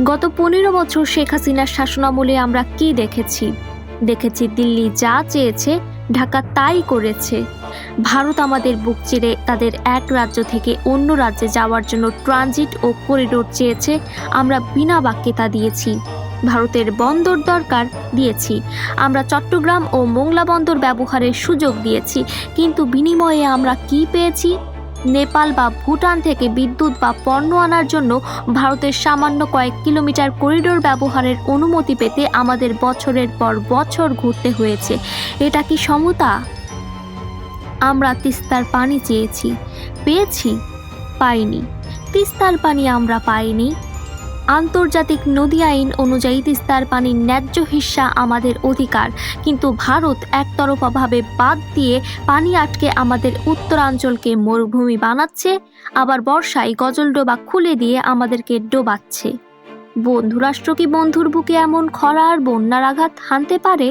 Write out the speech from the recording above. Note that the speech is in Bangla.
গত পনেরো বছর শেখ হাসিনার শাসনামলে আমরা কি দেখেছি? দেখেছি দিল্লি যা চেয়েছে, ঢাকা তাই করেছে। ভারত আমাদের বুক চিরে তাদের এক রাজ্য থেকে অন্য রাজ্যে যাওয়ার জন্য ট্রানজিট ও করিডোর চেয়েছে, আমরা বিনা বাক্যে তা দিয়েছি। ভারতের বন্দর দরকার দিয়েছি। আমরা চট্টগ্রাম ও মোংলা বন্দর ব্যবহারের সুযোগ দিয়েছি, কিন্তু বিনিময়ে আমরা কি পেয়েছি? নেপাল বা ভুটান থেকে বিদ্যুৎ বা পণ্য আনার জন্য ভারতের সামান্য কয়েক কিলোমিটার করিডোর ব্যবহারের অনুমতি পেতে আমাদের বছরের পর বছর ঘুরতে হয়েছে। এটা কি সমতা? আমরা তিস্তার পানি চেয়েছি। পেয়েছি? পাইনি। তিস্তার পানি আমরা পাইনি। আন্তর্জাতিক নদী আইন অনুযায়ী তিস্তার পানির ন্যায্য হিস্সা আমাদের অধিকার। কিন্তু ভারত একতরফাভাবে বাদ দিয়ে পানি আটকে আমাদের উত্তরাঞ্চলকে মরুভূমি বানাচ্ছে, আবার বর্ষায় গজলডোবা খুলে দিয়ে আমাদেরকে ডোবাচ্ছে। বন্ধুরাষ্ট্র কি বন্ধুর বুকে এমন খরা আর বন্যার আঘাত হানতে পারে?